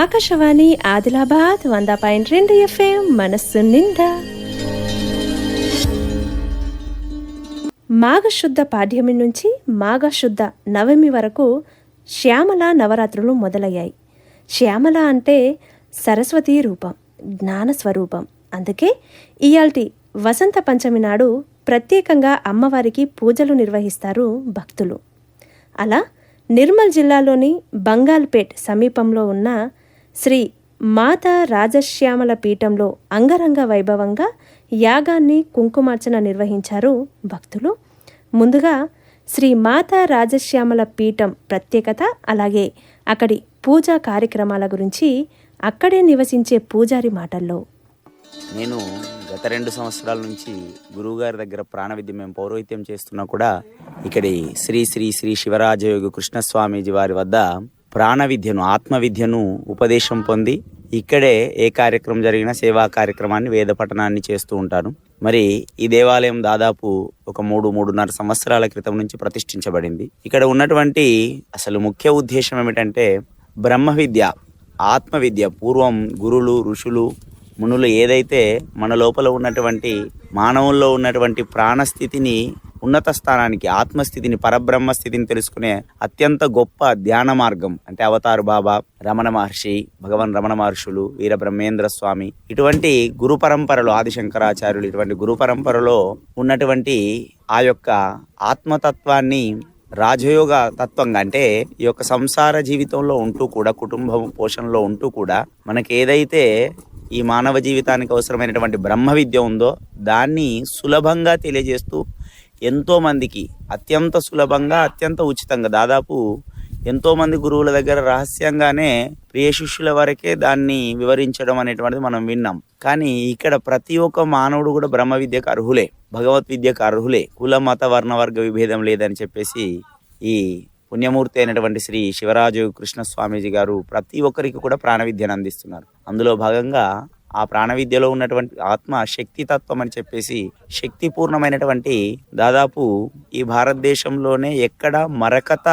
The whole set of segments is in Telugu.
ఆకాశవాణి ఆదిలాబాద్ వంద పాయింట్ రెండు ఎఫ్ఎం మనస్సు నిండా. మాఘశుద్ధ పాడ్యమి నుంచి మాఘశుద్ధ నవమి వరకు శ్యామల నవరాత్రులు మొదలయ్యాయి. శ్యామల అంటే సరస్వతి రూపం జ్ఞాన స్వరూపం. అందుకే ఇయాల్టి వసంత పంచమి నాడు ప్రత్యేకంగా అమ్మవారికి పూజలు నిర్వహిస్తారు భక్తులు. అలా నిర్మల్ జిల్లాలోని బంగాల్పేట్ సమీపంలో ఉన్న శ్రీ మాత రాజశ్యామల పీఠంలో అంగరంగ వైభవంగా యాగాన్ని కుంకుమార్చన నిర్వహించారు భక్తులు. ముందుగా శ్రీ మాత రాజశ్యామల పీఠం ప్రత్యేకత అలాగే అక్కడి పూజా కార్యక్రమాల గురించి అక్కడే నివసించే పూజారి మాటల్లో. నేను గత రెండు సంవత్సరాల నుంచి గురువుగారి దగ్గర ప్రాణవిద్య మేము పౌరోహిత్యం చేస్తున్నా కూడా ఇక్కడి శ్రీ శ్రీ శ్రీ శివరాజయోగి కృష్ణస్వామీజీ వారి వద్ద ప్రాణ విద్యను ఆత్మ విద్యను ఉపదేశం పొంది ఇక్కడే ఏ కార్యక్రమం జరిగినా సేవా కార్యక్రమాన్ని వేద పఠనాన్ని చేస్తూ ఉంటాను మరి ఈ దేవాలయం దాదాపు ఒక మూడు మూడున్నర సంవత్సరాల క్రితం నుంచి ప్రతిష్ఠించబడింది. ఇక్కడ ఉన్నటువంటి అసలు ముఖ్య ఉద్దేశం ఏమిటంటే బ్రహ్మ విద్య ఆత్మ విద్య పూర్వం గురులు ఋషులు మునులు ఏదైతే మన లోపల ఉన్నటువంటి మానవుల్లో ఉన్నటువంటి ప్రాణస్థితిని ఉన్నత స్థానానికి ఆత్మస్థితిని పరబ్రహ్మ స్థితిని తెలుసుకునే అత్యంత గొప్ప ధ్యాన మార్గం అంటే అవతారు బాబా రమణ మహర్షి భగవాన్ రమణ మహర్షులు వీర బ్రహ్మేంద్ర స్వామి. ఇటువంటి గురు పరంపరలో ఆదిశంకరాచార్యులు ఇటువంటి గురు పరంపరలో ఉన్నటువంటి ఆ యొక్క ఆత్మతత్వాన్ని రాజయోగ తత్వంగా అంటే ఈ యొక్క సంసార జీవితంలో ఉంటూ కూడా కుటుంబం పోషణలో ఉంటూ కూడా మనకి ఏదైతే ఈ మానవ జీవితానికి అవసరమైనటువంటి బ్రహ్మ విద్య ఉందో దాన్ని సులభంగా తెలియజేస్తూ ఎంతోమందికి అత్యంత సులభంగా అత్యంత ఉచితంగా దాదాపు ఎంతోమంది గురువుల దగ్గర రహస్యంగానే ప్రియ శిష్యుల వరకే దాన్ని వివరించడం అనేటువంటిది మనం విన్నాం. కానీ ఇక్కడ ప్రతి ఒక్క మానవుడు కూడా బ్రహ్మ విద్యకు అర్హులే భగవత్ విద్యకు అర్హులే కుల మత వర్ణ వర్గ విభేదం లేదని చెప్పేసి ఈ పుణ్యమూర్తి అయినటువంటి శ్రీ శివరాజు కృష్ణ స్వామీజీ గారు ప్రతి ఒక్కరికి కూడా ప్రాణ విద్యను అందిస్తున్నారు. అందులో భాగంగా ఆ ప్రాణ విద్యలో ఉన్నటువంటి ఆత్మ శక్తి తత్వం అని చెప్పేసి శక్తిపూర్ణమైనటువంటి దాదాపు ఈ భారతదేశంలోనే ఎక్కడ మరకత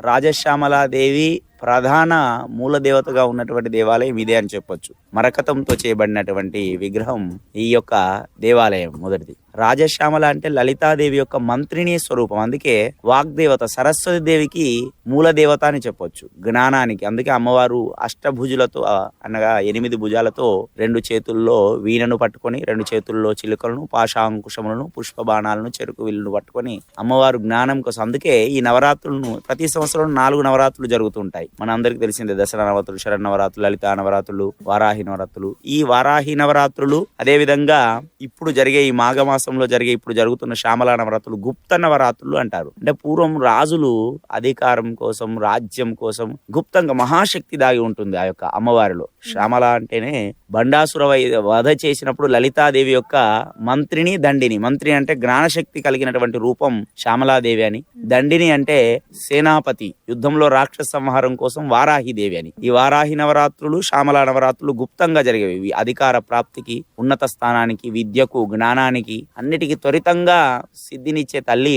రాజశ్యామలాదేవి ప్రధాన మూల దేవతగా ఉన్నటువంటి దేవాలయం ఇదే అని చెప్పొచ్చు. మరకతంతో చేయబడినటువంటి విగ్రహం ఈ యొక్క దేవాలయం మొదటిది. రాజశ్యామల అంటే లలితాదేవి యొక్క మంత్రిని స్వరూపం. అందుకే వాగ్దేవత సరస్వతి దేవికి మూల దేవత అని చెప్పొచ్చు. జ్ఞానానికి. అందుకే అమ్మవారు అష్టభుజులతో అనగా ఎనిమిది భుజాలతో రెండు చేతుల్లో వీణను పట్టుకొని రెండు చేతుల్లో చిలుకలను పాశాంకుశములను పుష్ప బాణాలను చెరుకు విల్లును పట్టుకొని అమ్మవారు జ్ఞానం కోసం. అందుకే ఈ నవరాత్రులను ప్రతి సంవత్సరం నాలుగు నవరాత్రులు జరుగుతుంటాయి మన అందరికి తెలిసిందే దసరా నవరాత్రులు శరణ నవరాత్రులు లలితా నవరాత్రులు వారాహి నవరాత్రులు. ఈ వారాహి నవరాత్రులు అదే విధంగా ఇప్పుడు జరిగే ఈ మాఘమాసంలో జరిగే ఇప్పుడు జరుగుతున్న శ్యామల నవరాత్రులు గుప్త నవరాత్రులు అంటారు. అంటే పూర్వం రాజులు అధికారం కోసం రాజ్యం కోసం గుప్తంగా మహాశక్తి దాగి ఉంటుంది ఆ యొక్క అమ్మవారిలో. శ్యామల అంటేనే బండాసుర వై- వధ చేసినప్పుడు లలితాదేవి యొక్క మంత్రిని దండిని. మంత్రి అంటే జ్ఞానశక్తి కలిగినటువంటి రూపం శ్యామలాదేవి అని. దండిని అంటే సేనాపతి యుద్ధంలో రాక్షస సంహారం కోసం వారాహి దేవి అని. ఈ వారాహి నవరాత్రులు శ్యామల నవరాత్రులు గుప్తంగా జరిగేవి. ఇవి అధికార ప్రాప్తికి ఉన్నత స్థానానికి విద్యకు జ్ఞానానికి అన్నిటికీ త్వరితంగా సిద్ధినిచ్చే తల్లి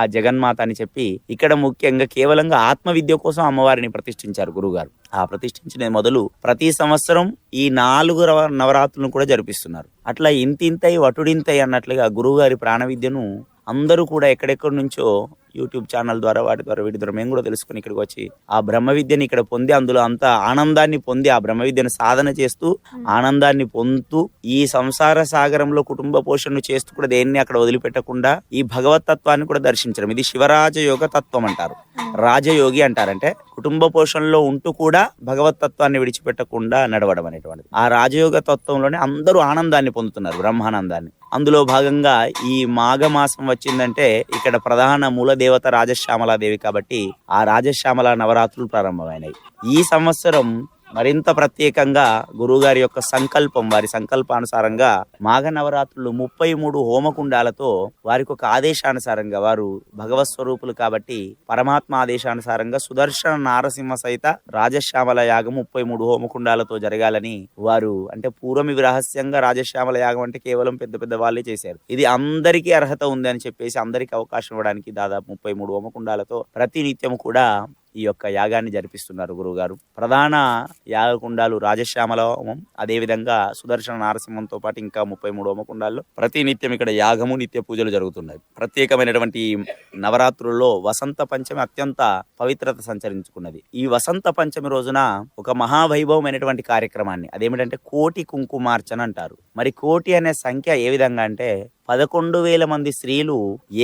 ఆ జగన్మాత అని చెప్పి ఇక్కడ ముఖ్యంగా కేవలంగా ఆత్మవిద్య కోసం అమ్మవారిని ప్రతిష్ఠించారు గురుగారు. ఆ ప్రతిష్ఠించిన మొదలు ప్రతి సంవత్సరం ఈ నాలుగు నవరాత్రులను కూడా జరిపిస్తున్నారు. అట్లా ఇంతింతై వటుడింతై అన్నట్లుగా గురువుగారి ప్రాణ విద్యను అందరూ కూడా ఎక్కడెక్కడి నుంచో యూట్యూబ్ ఛానల్ ద్వారా వాటి ద్వారా వీటి ద్వారా మేము కూడా తెలుసుకుని ఇక్కడికి వచ్చి ఆ బ్రహ్మ విద్యని ఇక్కడ పొంది అందులో అంత ఆనందాన్ని పొంది ఆ బ్రహ్మ విద్యను సాధన చేస్తూ ఆనందాన్ని పొందుతూ ఈ సంసార సాగరంలో కుటుంబ పోషణను చేస్తూ కూడా దేన్ని అక్కడ వదిలిపెట్టకుండా ఈ భగవత్ తత్వాన్ని కూడా దర్శించడం. ఇది శివరాజ యోగ తత్వం అంటారు. రాజయోగి అంటారంటే కుటుంబ పోషణలో ఉంటూ కూడా భగవత్ తత్వాన్ని విడిచిపెట్టకుండా నడవడం అనేటువంటిది. ఆ రాజయోగ తత్వంలోనే అందరూ ఆనందాన్ని పొందుతున్నారు బ్రహ్మానందాన్ని. అందులో భాగంగా ఈ మాఘమాసం వచ్చిందంటే ఇక్కడ ప్రధాన మూల దేవత రాజశ్యామలాదేవి కాబట్టి ఆ రాజశ్యామల నవరాత్రులు ప్రారంభమైనాయి ఈ సంవత్సరం మరింత ప్రత్యేకంగా గురువుగారి యొక్క సంకల్పం వారి సంకల్పానుసారంగా మాఘ నవరాత్రులు ముప్పై మూడు హోమకుండాలతో వారికి ఒక ఆదేశానుసారంగా వారు భగవత్ స్వరూపులు కాబట్టి పరమాత్మ ఆదేశానుసారంగా సుదర్శన నారసింహ సహిత రాజశ్యామల యాగం ముప్పై మూడు హోమకుండాలతో జరగాలని వారు అంటే పూర్వం ఇవి రహస్యంగా రాజశ్యామల యాగం అంటే కేవలం పెద్ద పెద్ద వాళ్ళే చేశారు. ఇది అందరికీ అర్హత ఉంది అని చెప్పేసి అందరికీ అవకాశం ఇవ్వడానికి దాదాపు ముప్పై మూడు హోమకుండాలతో ప్రతి నిత్యం కూడా ఈ యొక్క యాగాన్ని జరిపిస్తున్నారు గురువుగారు. ప్రధాన యాగకుండాలు రాజశ్యామల హోమం అదేవిధంగా సుదర్శన నారసింహంతో పాటు ఇంకా ముప్పై మూడు హోమకుండాల్లో ప్రతి నిత్యం ఇక్కడ యాగము నిత్య పూజలు జరుగుతున్నాయి. ప్రత్యేకమైనటువంటి ఈ నవరాత్రుల్లో వసంత పంచమి అత్యంత పవిత్రత సంచరించుకున్నది. ఈ వసంత పంచమి రోజున ఒక మహావైభవమైనటువంటి కార్యక్రమాన్ని అదేమిటంటే కోటి కుంకుమార్చన అంటారు. మరి కోటి అనే సంఖ్య ఏ విధంగా అంటే పదకొండు వేల మంది స్త్రీలు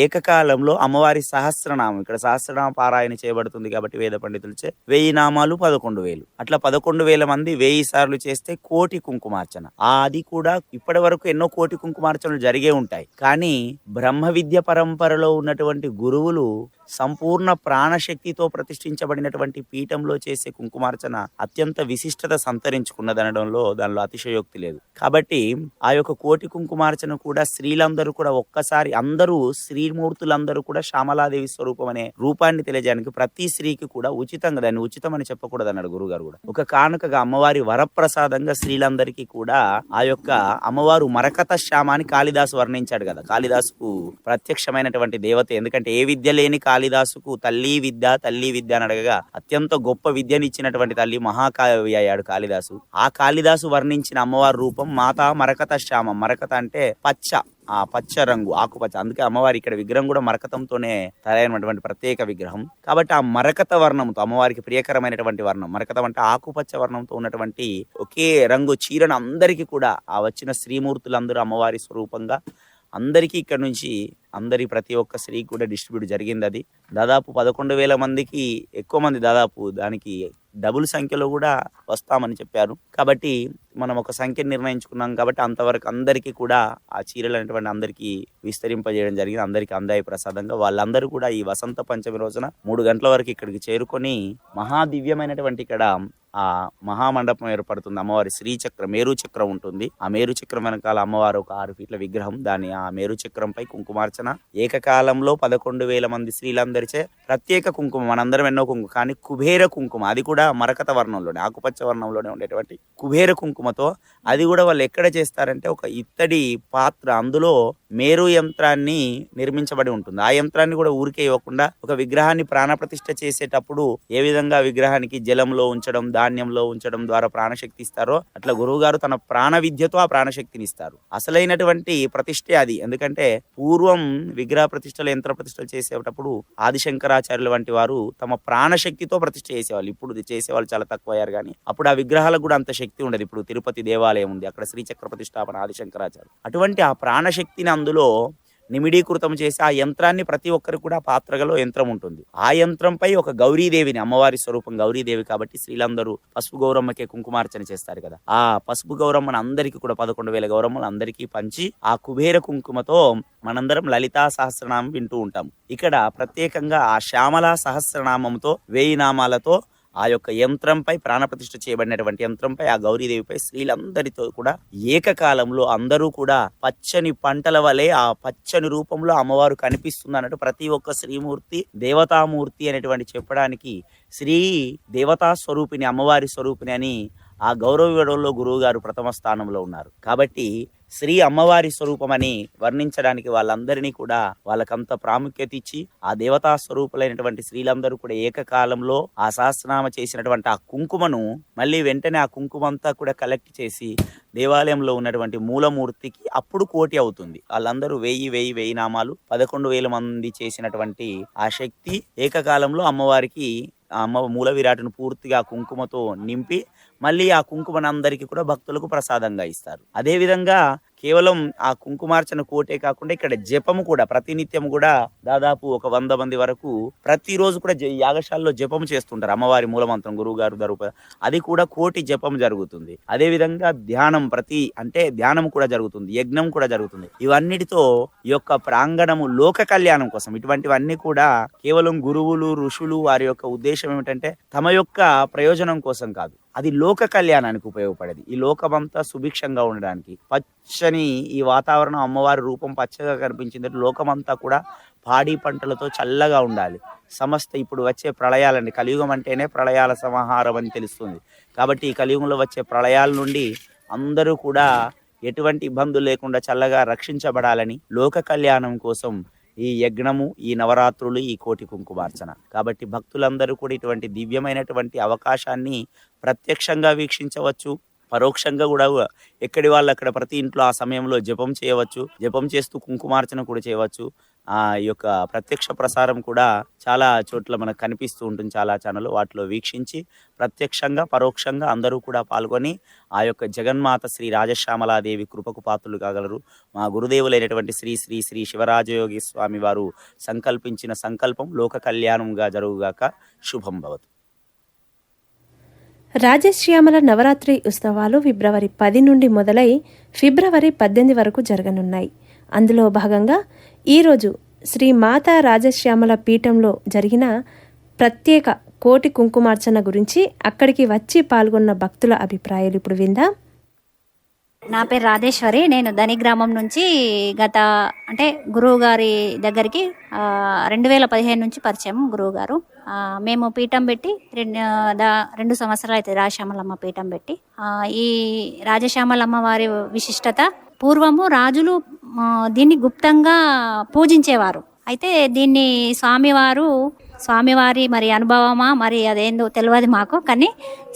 ఏకకాలంలో అమ్మవారి సహస్రనామం ఇక్కడ సహస్రనామ పారాయణ చేయబడుతుంది కాబట్టి వేద పండితులచే వెయ్యి నామాలు పదకొండు వేలు. అట్లా పదకొండు వేల మంది వెయ్యి సార్లు చేస్తే కోటి కుంకుమార్చన. అది కూడా ఇప్పటి వరకు ఎన్నో కోటి కుంకుమార్చనలు జరిగే ఉంటాయి. కానీ బ్రహ్మ విద్య పరంపరలో ఉన్నటువంటి గురువులు సంపూర్ణ ప్రాణశక్తితో ప్రతిష్ఠించబడినటువంటి పీఠంలో చేసే కుంకుమార్చన అత్యంత విశిష్టత సంతరించుకున్నదనడంలో దానిలో అతిశయోక్తి లేదు. కాబట్టి ఆ యొక్క కోటి కుంకుమార్చన కూడా స్త్రీలందరూ కూడా ఒక్కసారి అందరూ స్త్రీమూర్తులందరూ కూడా శ్యామలాదేవి స్వరూపం అనే రూపాన్ని తెలియజేయడానికి ప్రతి స్త్రీకి కూడా ఉచితంగా దాన్ని ఉచితం అని చెప్పకూడదు అన్నాడు గురుగారు కూడా. ఒక కానుకగా అమ్మవారి వరప్రసాదంగా స్త్రీలందరికీ కూడా ఆ యొక్క అమ్మవారు మరకత శ్యామాని కాళిదాసు వర్ణించాడు కదా. కాళిదాసుకు ప్రత్యక్షమైనటువంటి దేవత ఎందుకంటే ఏ విద్య లేని కాళిదాసుకు తల్లి విద్య తల్లి విద్య అని అడగగా అత్యంత గొప్ప విద్యనిచ్చినటువంటి తల్లి మహాకావి అయ్యాడు కాళిదాసు. ఆ కాళిదాసు వర్ణించిన అమ్మవారి రూపం మాతా మరకత శ్యామ. మరకత అంటే పచ్చ ఆ పచ్చ రంగు ఆకుపచ్చ. అందుకే అమ్మవారి ఇక్కడ విగ్రహం కూడా మరకతంతోనే తయారైనటువంటి ప్రత్యేక విగ్రహం. కాబట్టి ఆ మరకత వర్ణంతో అమ్మవారికి ప్రియకరమైనటువంటి వర్ణం మరకతం అంటే ఆకుపచ్చ వర్ణంతో ఉన్నటువంటి ఒకే రంగు చీరను అందరికీ కూడా ఆ వచ్చిన శ్రీమూర్తులందరూ అమ్మవారి స్వరూపంగా అందరికీ ఇక్కడ నుంచి అందరి ప్రతి ఒక్క స్త్రీకి కూడా డిస్ట్రిబ్యూట్ జరిగింది అది. దాదాపు పదకొండు వేల మందికి ఎక్కువ మంది దాదాపు దానికి డబుల్ సంఖ్యలో కూడా వస్తామని చెప్పారు. కాబట్టి మనం ఒక సంఖ్యను నిర్ణయించుకున్నాం కాబట్టి అంతవరకు అందరికీ కూడా ఆ చీరలు అనేటువంటి అందరికీ విస్తరింపజేయడం జరిగింది. అందరికీ అందాయ ప్రసాదంగా వాళ్ళందరూ కూడా ఈ వసంత పంచమి రోజున మూడు గంటల వరకు ఇక్కడికి చేరుకొని మహాదివ్యమైనటువంటి ఇక్కడ ఆ మహామండపం ఏర్పడుతుంది. అమ్మవారి శ్రీచక్రం మేరు చక్రం ఉంటుంది. ఆ మేరు చక్రం వెనకాల అమ్మవారు ఒక ఆరు ఫీట్ల విగ్రహం. దాని ఆ మేరు చక్రంపై కుంకుమార్చన. ఏకకాలంలో పదకొండు వేల మంది స్త్రీలందరిచే ప్రత్యేక కుంకుమ మనందరం ఎన్నో కుంకుమ కానీ కుబేర కుంకుమ అది కూడా మరకత వర్ణంలోనే ఆకుపచ్చ వర్ణంలోనే ఉండేటువంటి కుబేర కుంకుమ కుంకుమతో అది కూడా వాళ్ళు ఎక్కడ చేస్తారంటే ఒక ఇత్తడి పాత్ర అందులో మేరు యంత్రాన్ని నిర్మించబడి ఉంటుంది. ఆ యంత్రాన్ని కూడా ఊరికే ఇవ్వకుండా ఒక విగ్రహాన్ని ప్రాణప్రతిష్ఠ చేసేటప్పుడు ఏ విధంగా విగ్రహానికి జలంలో ఉంచడం ధాన్యంలో ఉంచడం ద్వారా ప్రాణశక్తి ఇస్తారో అట్లా గురువు గారు తన ప్రాణ విద్యతో ఆ ప్రాణశక్తిని ఇస్తారు. అసలైనటువంటి ప్రతిష్ఠ అది. ఎందుకంటే పూర్వం విగ్రహ ప్రతిష్టలు యంత్ర ప్రతిష్టలు చేసేటప్పుడు ఆదిశంకరాచార్యులు వంటి వారు తమ ప్రాణశక్తితో ప్రతిష్ఠ చేసేవాళ్ళు. ఇప్పుడు ఇది చేసేవాళ్ళు చాలా తక్కువ అయ్యారు కానీ అప్పుడు ఆ విగ్రహాలకు కూడా అంత శక్తి ఉండదు. ఇప్పుడు తిరుపతి దేవాలయం ఉంది. అక్కడ శ్రీచక్ర ప్రతిష్టాపన ఆదిశంకరాచార్య. అటువంటి ఆ ప్రాణశక్తిని అందులో నిమిడీకృతం చేసి ఆ యంత్రాన్ని ప్రతి ఒక్కరికి కూడా పాత్రగలో యంత్రం ఉంటుంది. ఆ యంత్రంపై ఒక గౌరీదేవిని అమ్మవారి స్వరూపం గౌరీదేవి కాబట్టి స్త్రీలందరూ పసుపు గౌరమ్మకే కుంకుమార్చన చేస్తారు కదా. ఆ పసుపు గౌరమ్మను అందరికీ కూడా పదకొండు వేల గౌరమ్మలు అందరికీ పంచి ఆ కుబేర కుంకుమతో మనందరం లలితా సహస్రనామం వింటూ ఉంటాం ఇక్కడ ప్రత్యేకంగా ఆ శ్యామల సహస్రనామంతో వేయి నామాలతో ఆ యొక్క యంత్రంపై ప్రాణప్రతిష్ఠ చేయబడినటువంటి యంత్రంపై ఆ గౌరీదేవిపై స్త్రీలందరితో కూడా ఏకకాలంలో అందరూ కూడా పచ్చని పంటల వలె ఆ పచ్చని రూపంలో అమ్మవారు కనిపిస్తుంది అన్నట్టు ప్రతి ఒక్క శ్రీమూర్తి దేవతామూర్తి అనేటువంటి చెప్పడానికి శ్రీ దేవతా స్వరూపిణి అమ్మవారి స్వరూపిణి అని ఆ గౌరవ గురువు గారు ప్రథమ స్థానంలో ఉన్నారు. కాబట్టి శ్రీ అమ్మవారి స్వరూపమని వర్ణించడానికి వాళ్ళందరినీ కూడా వాళ్ళకంత ప్రాముఖ్యత ఇచ్చి ఆ దేవతా స్వరూపులైనటువంటి స్త్రీలందరూ కూడా ఏకకాలంలో ఆ సహస్రనామ చేసినటువంటి ఆ కుంకుమను మళ్ళీ వెంటనే ఆ కుంకుమంతా కూడా కలెక్ట్ చేసి దేవాలయంలో ఉన్నటువంటి మూలమూర్తికి అప్పుడు కోటి అవుతుంది. వాళ్ళందరూ వెయ్యి వెయ్యి వెయ్యి నామాలు పదకొండు వేల మంది చేసినటువంటి ఆ శక్తి ఏకకాలంలో అమ్మవారికి అమ్మ మూల విరాటును పూర్తిగా కుంకుమతో నింపి మళ్ళీ ఆ కుంకుమను అందరికీ కూడా భక్తులకు ప్రసాదంగా ఇస్తారు. అదేవిధంగా కేవలం ఆ కుంకుమార్చన కోటే కాకుండా ఇక్కడ జపము కూడా ప్రతినిత్యం కూడా దాదాపు ఒక వంద మంది వరకు ప్రతిరోజు కూడా జ- యాగశాలలో జపము చేస్తుంటారు. అమ్మవారి మూలమంత్రం గురువుగారు దరుప అది కూడా కోటి జపం జరుగుతుంది. అదేవిధంగా ధ్యానం ప్రతి అంటే ధ్యానం కూడా జరుగుతుంది. యజ్ఞం కూడా జరుగుతుంది. ఇవన్నిటితో ఈ యొక్క ప్రాంగణము లోక కళ్యాణం కోసం ఇటువంటివన్నీ కూడా కేవలం గురువులు ఋషులు వారి యొక్క ఉద్దేశం ఏమిటంటే తమ యొక్క ప్రయోజనం కోసం కాదు. అది లోక కళ్యాణానికి ఉపయోగపడేది. ఈ లోకమంతా సుభిక్షంగా ఉండడానికి పచ్చని ఈ వాతావరణం అమ్మవారి రూపం పచ్చగా కనిపించింది లోకమంతా కూడా పాడి పంటలతో చల్లగా ఉండాలి. సమస్త ఇప్పుడు వచ్చే ప్రళయాలండి కలియుగం అంటేనే ప్రళయాల సమాహారం అని తెలుస్తుంది. కాబట్టి ఈ కలియుగంలో వచ్చే ప్రళయాల నుండి అందరూ కూడా ఎటువంటి ఇబ్బందులు లేకుండా చల్లగా రక్షించబడాలని లోక కళ్యాణం కోసం ఈ యజ్ఞము ఈ నవరాత్రులు ఈ కోటి కుంకుమార్చన. కాబట్టి భక్తులందరూ కూడా ఇటువంటి దివ్యమైనటువంటి అవకాశాన్ని ప్రత్యక్షంగా వీక్షించవచ్చు. పరోక్షంగా కూడా ఎక్కడి వాళ్ళు అక్కడ ప్రతి ఇంట్లో ఆ సమయంలో జపం చేయవచ్చు. జపం చేస్తూ కుంకుమార్చన కూడా చేయవచ్చు. ఆ యొక్క ప్రత్యక్ష ప్రసారం కూడా చాలా చోట్ల మనకు కనిపిస్తూ ఉంటుంది చాలా ఛానల్ వాటిలో వీక్షించి ప్రత్యక్షంగా పరోక్షంగా అందరూ కూడా పాల్గొని ఆ యొక్క జగన్మాత శ్రీ రాజశ్యామలాదేవి కృపకు పాత్రలు కాగలరు. మా గురుదేవులైనటువంటి శ్రీ శ్రీ శ్రీ శివరాజయోగి స్వామి వారు సంకల్పించిన సంకల్పం లోక కళ్యాణంగా జరుగుగాక శుభం భవతు. రాజశ్యామల నవరాత్రి ఉత్సవాలు ఫిబ్రవరి పది నుండి మొదలై ఫిబ్రవరి పద్దెనిమిది వరకు జరగనున్నాయి. అందులో భాగంగా ఈరోజు శ్రీ మాతా రాజశ్యామల పీఠంలో జరిగిన ప్రత్యేక కోటి కుంకుమార్చన గురించి అక్కడికి వచ్చి పాల్గొన్న భక్తుల అభిప్రాయాలు ఇప్పుడు విందాం. నా పేరు రాధేశ్వరి. నేను ధని గ్రామం నుంచి గత అంటే గురువు గారి దగ్గరికి రెండు వేల పదిహేను నుంచి పరిచయం గురువు గారు మేము పీఠం పెట్టి రెండు దా రెండు సంవత్సరాలు అయితే రాజశ్యామలమ్మ పీఠం పెట్టి ఈ రాజశ్యామలమ్మ వారి విశిష్టత పూర్వము రాజులు దీన్ని గుప్తంగా పూజించేవారు. అయితే దీన్ని స్వామివారు స్వామివారి మరి అనుభవమా మరి అదేందో తెలియదు మాకు. కానీ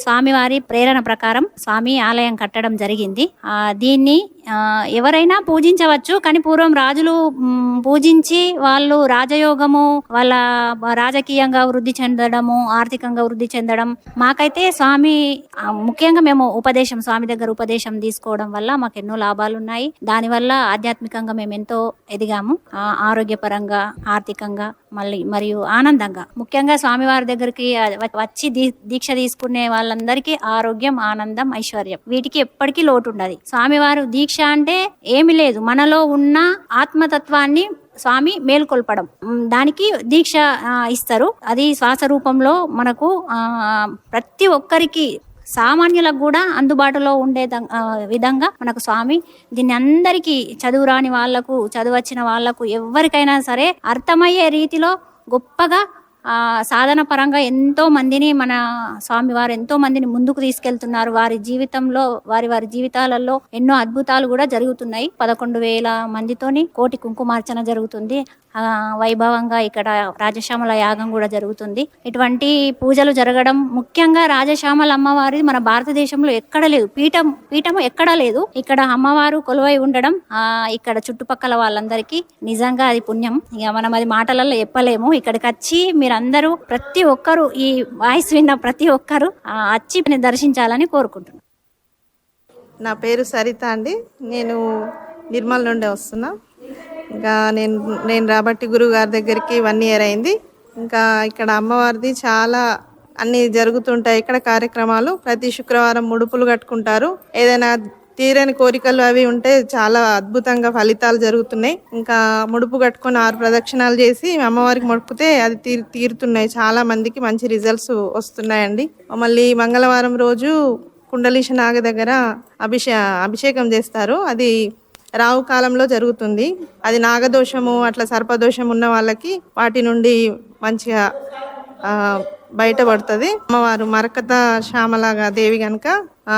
స్వామివారి ప్రేరణ ప్రకారం స్వామి ఆలయం కట్టడం జరిగింది. దీన్ని ఎవరైనా పూజించవచ్చు. కానీ పూర్వం రాజులు పూజించి వాళ్ళు రాజయోగము వాళ్ళ రాజకీయంగా వృద్ధి చెందడము ఆర్థికంగా వృద్ధి చెందడం. మాకైతే స్వామి ముఖ్యంగా మేము ఉపదేశం స్వామి దగ్గర ఉపదేశం తీసుకోవడం వల్ల మాకు ఎన్నో లాభాలు ఉన్నాయి దానివల్ల ఆధ్యాత్మికంగా మేము ఎంతో ఎదిగాము. ఆరోగ్యపరంగా ఆర్థికంగా. మళ్ళీ మరియు ఆనందంగా. ముఖ్యంగా స్వామివారి దగ్గరికి వచ్చి దీ- దీక్ష తీసుకునే వాళ్ళందరికీ ఆరోగ్యం ఆనందం ఐశ్వర్యం. వీటికి ఎప్పటికీ లోటు ఉండదు స్వామివారు దీక్ష అంటే ఏమి లేదు. మనలో ఉన్న ఆత్మతత్వాన్ని స్వామి మేల్కొల్పడం. దానికి దీక్ష ఇస్తారు. అది శ్వాస రూపంలో మనకు ప్రతి ఒక్కరికి సామాన్యులకు కూడా అందుబాటులో ఉండే విధంగా మనకు స్వామి దీన్ని అందరికీ చదువు రాని వాళ్ళకు చదువు వచ్చిన వాళ్ళకు ఎవరికైనా సరే అర్థమయ్యే రీతిలో గొప్పగా సాధన పరంగా ఎంతో మందిని మన స్వామివారు ఎంతో మందిని ముందుకు తీసుకెళ్తున్నారు. వారి జీవితంలో వారి వారి జీవితాలలో ఎన్నో అద్భుతాలు కూడా జరుగుతున్నాయి. పదకొండు వేల మందితోని కోటి కుంకుమార్చన జరుగుతుంది. వైభవంగా ఇక్కడ రాజశ్యామల యాగం కూడా జరుగుతుంది. ఇటువంటి పూజలు జరగడం ముఖ్యంగా రాజశ్యామల అమ్మవారి మన భారతదేశంలో ఎక్కడ లేదు. పీఠం పీఠం ఎక్కడ లేదు. ఇక్కడ అమ్మవారు కొలువై ఉండడం ఆ ఇక్కడ చుట్టుపక్కల వాళ్ళందరికీ నిజంగా అది పుణ్యం. ఇక మనం అది మాటలలో చెప్పలేము. ఇక్కడికి వచ్చి మీరందరూ ప్రతి ఒక్కరు ఈ వాయిస్ విన్న ప్రతి ఒక్కరు ఆ, అచ్చిని దర్శించాలని కోరుకుంటున్నాను నా పేరు సరిత అండి. నేను నిర్మల్ నుండి వస్తున్నా. ఇంకా నేను నేను రాబట్టి గురువు గారి దగ్గరికి వన్ ఇయర్ అయింది. ఇంకా ఇక్కడ అమ్మవారిది చాలా అన్నీ జరుగుతుంటాయి. ఇక్కడ కార్యక్రమాలు ప్రతి శుక్రవారం ముడుపులు కట్టుకుంటారు. ఏదైనా తీరని కోరికలు అవి ఉంటే చాలా అద్భుతంగా ఫలితాలు జరుగుతున్నాయి. ఇంకా ముడుపు కట్టుకొని ఆరు ప్రదక్షిణాలు చేసి అమ్మవారికి మొక్కుతే అది తీరు తీరుతున్నాయి. చాలా మందికి మంచి రిజల్ట్స్ వస్తున్నాయండి. మళ్ళీ మంగళవారం రోజు కుండలీష నాగ దగ్గర అభిషే అభిషేకం చేస్తారు. అది రావు కాలంలో జరుగుతుంది. అది నాగదోషము అట్లా సర్పదోషం ఉన్న వాళ్ళకి వాటి నుండి మంచిగా బయటపడుతుంది అమ్మవారు మరకత శ్యామలాగా దేవి కనుక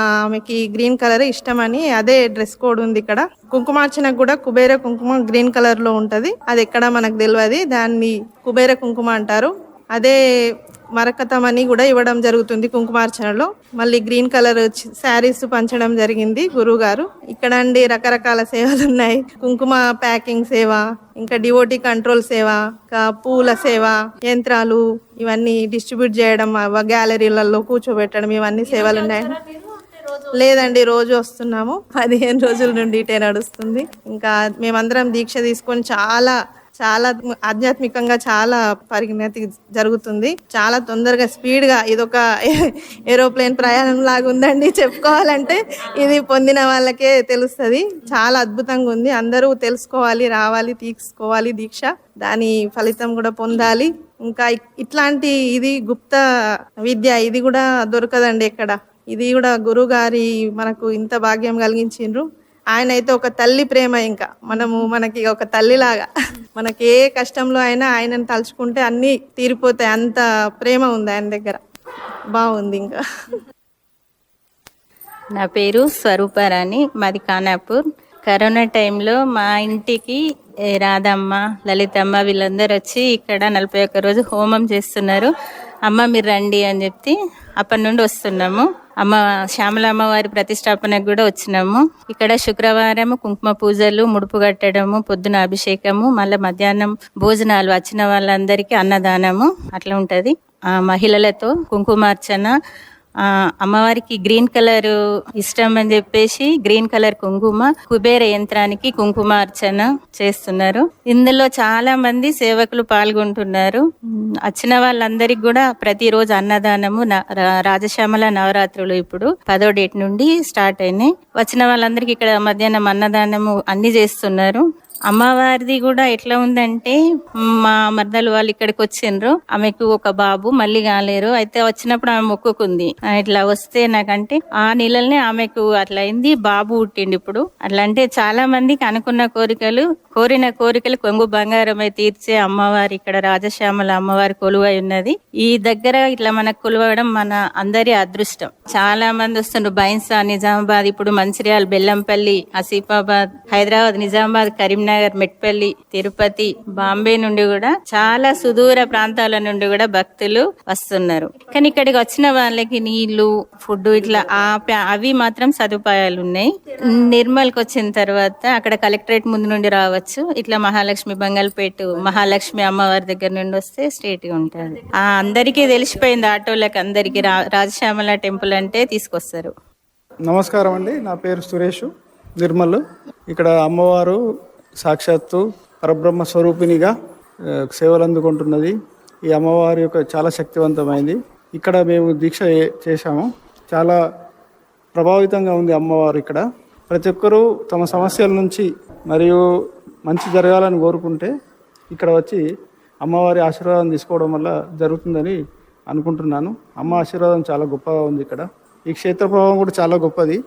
ఆమెకి గ్రీన్ కలర్ ఇష్టమని అదే డ్రెస్ కోడ్ ఉంది ఇక్కడ. కుంకుమార్చన కూడా కుబేర కుంకుమ గ్రీన్ కలర్లో ఉంటది. అది ఎక్కడ మనకు తెలియదు దాన్ని కుబేర కుంకుమ అంటారు. అదే మరకతం అని కూడా ఇవ్వడం జరుగుతుంది కుంకుమార్చనలో. మళ్ళీ గ్రీన్ కలర్ శారీస్ పంచడం జరిగింది గురువు గారు ఇక్కడ అండి రకరకాల సేవలు ఉన్నాయి. కుంకుమ ప్యాకింగ్ సేవ ఇంకా డివోటీ కంట్రోల్ సేవ ఇంకా పూల సేవ యంత్రాలు ఇవన్నీ డిస్ట్రిబ్యూట్ చేయడం గ్యాలరీలలో కూర్చోబెట్టడం ఇవన్నీ సేవలు ఉన్నాయి. లేదండి రోజు వస్తున్నాము. పదిహేను రోజుల నుండి ఇటే నడుస్తుంది. ఇంకా మేమందరం దీక్ష తీసుకొని చాలా చాలా ఆధ్యాత్మికంగా చాలా పరిణతి జరుగుతుంది. చాలా తొందరగా స్పీడ్గా ఇదొక ఏరోప్లేన్ ప్రయాణం లాగా ఉందండి చెప్పుకోవాలంటే. ఇది పొందిన వాళ్ళకే తెలుస్తుంది. చాలా అద్భుతంగా ఉంది. అందరూ తెలుసుకోవాలి రావాలి తీసుకోవాలి దీక్ష. దాని ఫలితం కూడా పొందాలి. ఇంకా ఇట్లాంటి ఇది గుప్త విద్య ఇది కూడా దొరకదండి ఎక్కడ. ఇది కూడా గురువు గారి మనకు ఇంత భాగ్యం కలిగించిండ్రు. ఆయన అయితే ఒక తల్లి ప్రేమ ఇంకా. మనము మనకి ఒక తల్లిలాగా. మనకి ఏ కష్టంలో అయినా ఆయనను తలుచుకుంటే అన్నీ తీరిపోతాయి. అంత ప్రేమ ఉంది ఆయన దగ్గర. బాగుంది ఇంకా. నా పేరు స్వరూపారాణి. మాది ఖానాపూర్. కరోనా టైంలో మా ఇంటికి రాధమ్మ లలితమ్మ వీళ్ళందరూ వచ్చి ఇక్కడ నలభై ఒక్క రోజు హోమం చేస్తున్నారు. అమ్మ మీరు రండి అని చెప్పి అప్పటి నుండి వస్తున్నాము. అమ్మ శ్యామల అమ్మవారి ప్రతిష్టాపనకు కూడా వచ్చినాము. ఇక్కడ శుక్రవారం కుంకుమ పూజలు ముడుపు కట్టడము పొద్దున అభిషేకము మళ్ళీ మధ్యాహ్నం భోజనాలు వచ్చిన వాళ్ళందరికీ అన్నదానము. అట్లా ఉంటుంది. ఆ మహిళలతో కుంకుమార్చన అమ్మవారికి గ్రీన్ కలర్ ఇష్టం అని చెప్పేసి గ్రీన్ కలర్ కుంకుమ కుబేర యంత్రానికి కుంకుమ అర్చన చేస్తున్నారు. ఇందులో చాలా మంది సేవకులు పాల్గొంటున్నారు. వచ్చిన వాళ్ళందరికి కూడా ప్రతిరోజు అన్నదానము న- రాజశ్యామల నవరాత్రులు ఇప్పుడు పదో డేట్ నుండి స్టార్ట్ అయినాయి. వచ్చిన వాళ్ళందరికీ ఇక్కడ మధ్యాహ్నం అన్నదానము అన్ని చేస్తున్నారు. అమ్మవారిది కూడా ఎట్లా ఉందంటే మా మర్దలు వాళ్ళు ఇక్కడికి వచ్చిండ్రు. ఆమెకు ఒక బాబు మళ్ళీ కాలేరు. అయితే వచ్చినప్పుడు ఆమె మొక్కుకుంది. ఇట్లా వస్తే నాకంటే ఆ నీళ్ళనే ఆమెకు అట్లా అయింది బాబు పుట్టిండు ఇప్పుడు. అట్లా అంటే చాలా మందికి అనుకున్న కోరికలు కోరిన కోరికలు కొంగు బంగారమై తీర్చే అమ్మవారి ఇక్కడ రాజశ్యామల అమ్మవారి కొలువై ఉన్నది. ఈ దగ్గర ఇట్లా మనకు కొలువడం మన అందరి అదృష్టం. చాలా మంది వస్తుండ్రు బైన్సా నిజామాబాద్ ఇప్పుడు మంచిర్యాల బెల్లంపల్లి ఆసిఫాబాద్ హైదరాబాద్ నిజామాబాద్ కరీంనగర్ మెట్పల్లి తిరుపతి బాంబే నుండి కూడా చాలా సుదూర ప్రాంతాల నుండి కూడా భక్తులు వస్తున్నారు. కానీ ఇక్కడికి వచ్చిన వాళ్ళకి నీళ్ళు ఫుడ్ ఇట్లా అవి మాత్రం సదుపాయాలు ఉన్నాయి. నిర్మల్కి వచ్చిన తర్వాత అక్కడ కలెక్టరేట్ ముందు నుండి రావచ్చు. ఇట్లా మహాలక్ష్మి బంగాల్పేట మహాలక్ష్మి అమ్మవారి దగ్గర నుండి వస్తే స్ట్రేట్గా ఉంటుంది. ఆ అందరికీ తెలిసిపోయింది ఆటోలకు అందరికి. రాజశ్యామల టెంపుల్ అంటే తీసుకొస్తారు. నమస్కారం అండి. నా పేరు సురేష్ నిర్మల్. ఇక్కడ అమ్మవారు సాక్షాత్తు పరబ్రహ్మ స్వరూపిణిగా సేవలు అందుకుంటున్నది ఈ అమ్మవారి యొక్క చాలా శక్తివంతమైంది. ఇక్కడ మేము దీక్ష చేశాము. చాలా ప్రభావితంగా ఉంది అమ్మవారు ఇక్కడ. ప్రతి ఒక్కరూ తమ సమస్యల నుంచి మరియు మంచి జరగాలని కోరుకుంటే ఇక్కడ వచ్చి అమ్మవారి ఆశీర్వాదం తీసుకోవడం వల్ల జరుగుతుందని అనుకుంటున్నాను. అమ్మ ఆశీర్వాదం చాలా గొప్పగా ఉంది ఇక్కడ. ఈ క్షేత్ర ప్రభావం కూడా చాలా గొప్పది.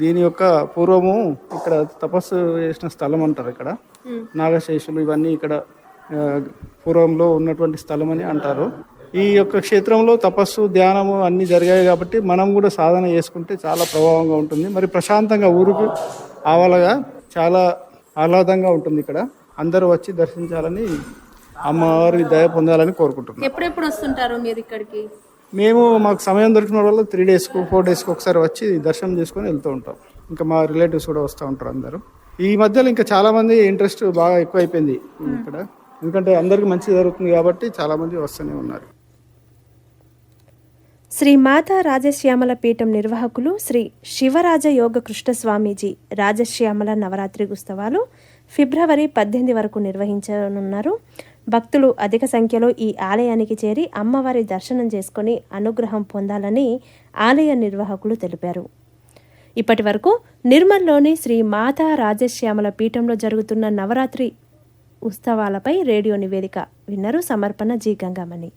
దీని యొక్క పూర్వము ఇక్కడ తపస్సు చేసిన స్థలం అంటారు ఇక్కడ. నాగశేషులు ఇవన్నీ ఇక్కడ పూర్వంలో ఉన్నటువంటి స్థలం అని అంటారు. ఈ యొక్క క్షేత్రంలో తపస్సు ధ్యానము అన్ని జరిగాయి కాబట్టి మనం కూడా సాధన చేసుకుంటే చాలా ప్రభావంగా ఉంటుంది. మరి ప్రశాంతంగా ఊరికి ఆవలగా చాలా ఆహ్లాదంగా ఉంటుంది ఇక్కడ. అందరూ వచ్చి దర్శించాలని అమ్మవారి దయ పొందాలని కోరుకుంటున్నాం. ఎప్పుడెప్పుడు వస్తుంటారు మీరు ఇక్కడికి? మేము మాకు సమయం దొరికిన వల్ల త్రీ డేస్కు ఫోర్ డేస్కి ఒకసారి వచ్చి దర్శనం చేసుకొని వెళ్తూ ఉంటాం. ఇంకా మా రిలేటివ్స్ కూడా వస్తూ ఉంటారు అందరూ. ఈ మధ్యలో ఇంకా చాలా మంది ఇంట్రెస్ట్ బాగా ఎక్కువైపోయింది ఇక్కడ. ఎందుకంటే అందరికి మంచి జరుగుతుంది కాబట్టి చాలా మంది వస్తూనే ఉన్నారు. శ్రీ మాతా రాజశ్యామల పీఠం నిర్వాహకులు శ్రీ శివరాజ యోగ కృష్ణ స్వామీజీ రాజశ్యామల నవరాత్రి ఉత్సవాలు ఫిబ్రవరి పద్దెనిమిది వరకు నిర్వహించనున్నారు. భక్తులు అధిక సంఖ్యలో ఈ ఆలయానికి చేరి అమ్మవారి దర్శనం చేసుకొని అనుగ్రహం పొందాలని ఆలయ నిర్వాహకులు తెలిపారు. ఇప్పటి వరకు నిర్మల్లోని శ్రీ మాతా రాజశ్యామల పీఠంలో జరుగుతున్న నవరాత్రి ఉత్సవాలపై రేడియో నివేదిక విన్నరు సమర్పణ జీ గంగామణి.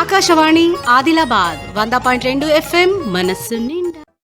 ఆకాశవాణి ఆదిలాబాద్ వంద పాయింట్ రెండు ఎఫ్ఎం మనస్సు నిండా.